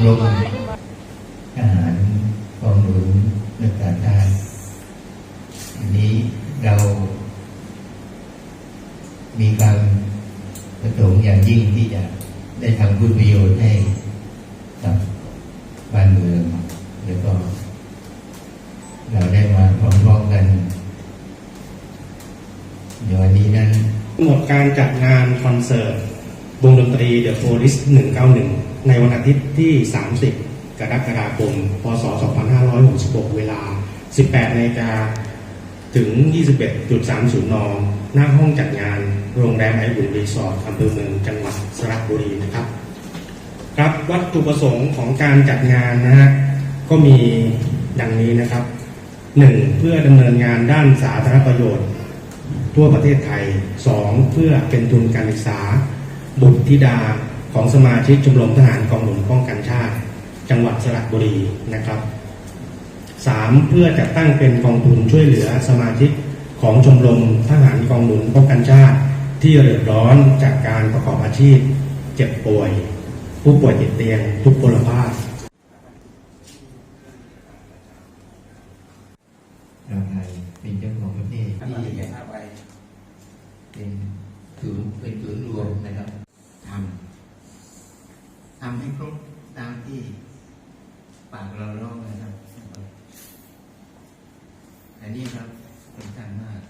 ชมรมทหารกองหนุนนักการทานอันนี้เรามีความประสงค์อย่างยิ่งที่จะได้ทำคุณประโยชน์ให้กับบ้านเมืองแล้วก็ เราได้มาพร้อมๆกันในวันนี้นั้นหมดการจัดงานคอนเสิร์ตวงดนตรี The Police 191 ในวันอาทิตย์ที่ 30 กรกฎาคม พศ 2566 เวลา 18นาฬิกาถึง 21.30 น หน้าห้องจัดงานโรงแรมไอบุญรีสอร์ทอำเภอเมืองจังหวัดสระบุรีนะครับ ครับวัตถุประสงค์ของการจัดงานนะฮะก็มีดังนี้นะครับ 1. เพื่อดำเนินงานด้านสาธารณประโยชน์ ทั่วประเทศไทย 2. เพื่อเป็นทุนการศึกษา บุตรธิดา ของสมาชิกชมรมทหารกองหนุนป้องกันชาติ จังหวัดสระบุรีนะครับ 3. เพื่อจัดตั้งเป็นกองทุนช่วยเหลือสมาชิกของชมรมทหารกองหนุนป้องกันชาติ ที่เดือดร้อนจากการประกอบอาชีพ เจ็บป่วย ผู้ป่วยติดเตียง ทุกพลภาพเราไทยเป็นเจ้าของประเทศที่เป็นศูนย์เป็นศูนย์รวมนะครับทำทำให้ครบตามที่ปากเราร้องนะครับ อั นนี้ครับสำคัญมาก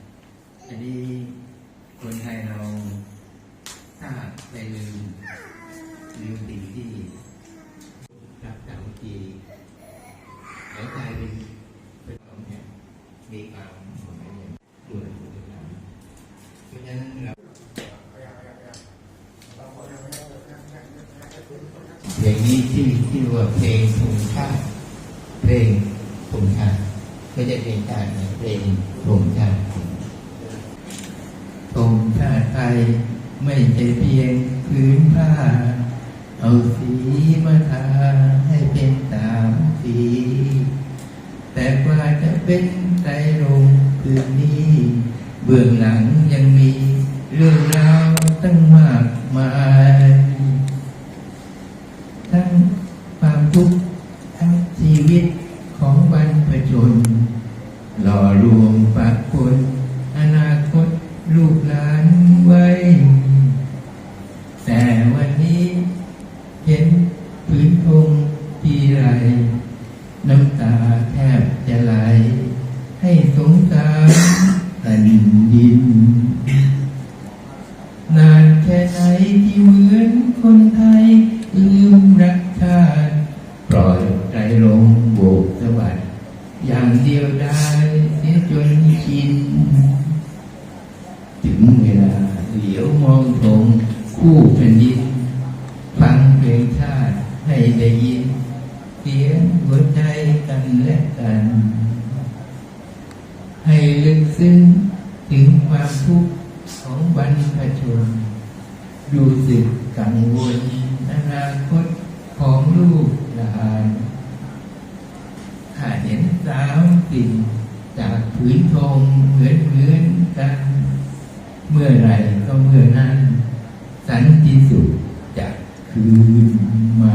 อันนี้คนไทยเราถ้าไปลืมลืมสิ่งที่รักสามัคคีแล้วกลายเป็นเป็นของเนี่ยมีความหมายอย่างรวดเร็วเพราะฉะนั้นเราเพลงนี้ที่ที่ว่าเพลงธงชาติเพลงธงชาติ ไม่ใช่เพลงชาตินะเพลงธงชาติธงชาติไทยไม่ใช่เพียงพื้นผ้า เอาสีมาทาให้เป็นตามสี แต่กว่าจะเป็นไตรงค์คืนนี้ เบื้องหลังยังมีเรื่องราวตั้งมากมายทั้งความทุกข์ทั้งชีวิต ของบรรพชน หล่อรวมปากคนอนาคตลูกหลานไว้ แต่วันนี้เห็นพื้นพงทีไร น้ำตาแทบจะไหล ให้สงสารแผ่นดิน นานแค่ไหนที่เหมือนคนไทย ลืมรักชาติปล่อยใจลง ย่างเดียวได้เสียจนชิน ถึงเวลาเหลียวมองทงคู่แผ่นดินฟังเพลงชาติให้ได้ยิน เสียงหัวใจกันและกัน ให้ลึกซึ้งถึงความทุกข์ของบรรพชนรู้สึกกังวลอนาคตของลูกหลานถ้าเห็นสาวสิ่งจากผืนทองเหมือนเหมือนกัน เมื่อไรก็เมื่อนั้น สันติสุขจะคืนมา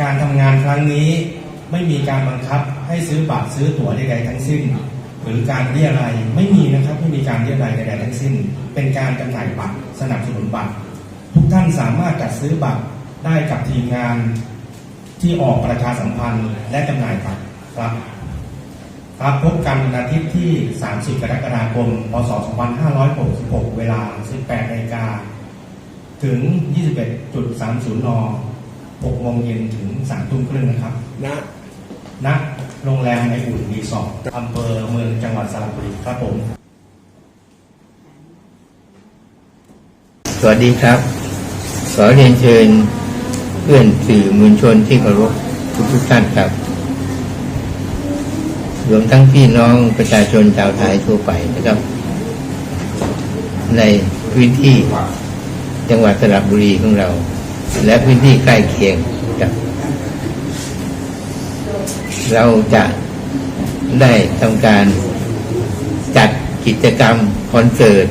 การทำงานครั้งนี้ไม่มีการบังคับให้ซื้อบัตรซื้อตั๋วใดๆทั้งสิ้น หรือการเรียอะไรไม่มีนะครับไม่มีการเรียอะไรใดๆทั้งสิ้น เป็นการจำหน่ายบัตรสนับสนุนบัตร ทุกท่านสามารถจัดซื้อบัตรได้กับทีมงาน ที่ออกประชาสัมพันธ์และจำหน่ายบัตรครับ ครับพบกันวันอาทิตย์ที่ 30 กรกฎาคม พศ 2566 เวลา 18นาฬิกาถึง 21.30 น 6 โมงเย็นถึง 3 ทุ่มครึ่งนะครับณณโรงแรมในอุ่นรีสอร์ทอำเภอเมืองจังหวัดสระบุรีครับผมวัสดีครับ ขอเรียนเชิญ เพื่อนสื่อมวลชนที่เคารพทุกทุกท่านครับ รวมทั้งพี่น้องประชาชนชาวไทยทั่วไปนะครับ ในพื้นที่จังหวัดสระบุรีของเรา และพื้นที่ใกล้เคียงครับ เราจะได้ทำการจัดกิจกรรมคอนเสิร์ต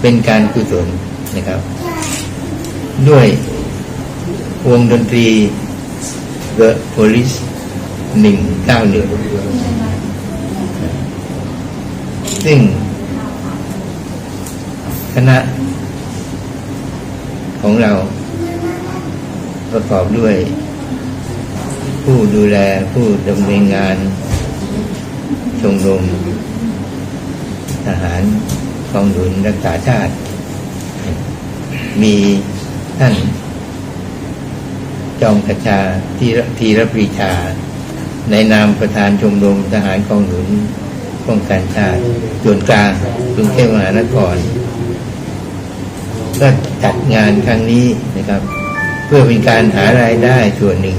เป็นการกุศลนะครับ ด้วยวงดนตรี The Police หนึ่งเก้าหนึ่งซึ่งคณะของเรา ประกอบด้วย ผู้ดูแลผู้ดำเนินงานชมรมทหารกองหนุนรักษาชาติ มี ท่านจอมกชาทีรทีรปรีชา ในนามประธานชมรมทหารกองหนุนป้องกันชาติส่วนกลางกรุงเทพมหานคร ก็จัดงานครั้งนี้นะครับ เพื่อเป็นการหารายได้ส่วนหนึ่ง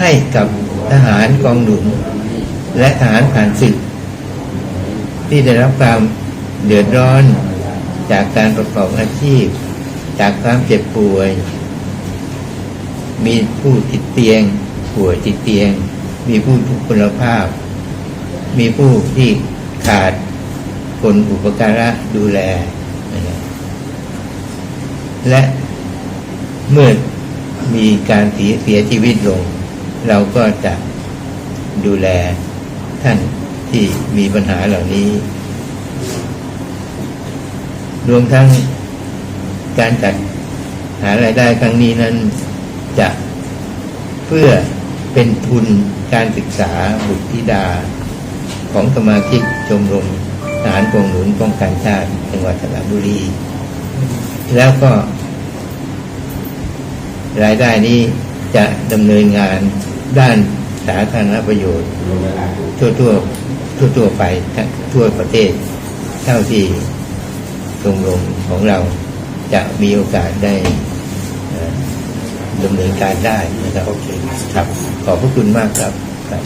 ให้กับทหารกองหนุน และทหารผ่านศึก ที่ได้รับความเดือดร้อนจากการประกอบอาชีพ จากความเจ็บป่วย มีผู้ติดเตียง ป่วยติดเตียง มีผู้ทุกพลภาพ มีผู้ที่ขาดคนอุปการะดูแล และเมื่อมีการเสียเสียชีวิตลง เราก็จะดูแลท่านที่มีปัญหาเหล่านี้ รวมทั้ง การจัดหารายได้ครั้งนี้นั้นจะเพื่อเป็นทุนการศึกษาบุตรธิดา ของสมาชิกชมรมทหารกองหนุนป้องกันชาติจังหวัดสระบุรี แล้วก็ รายได้นี้จะดำเนินงานด้านสาธารณประโยชน์ ทั่วทั่วทั่วทั่วไปทั่วประเทศ เท่าที่ชมรมของเรา จะมีโอกาสได้ดำเนินการได้นะครับโอเคครับขอบพระคุณมากครับครับ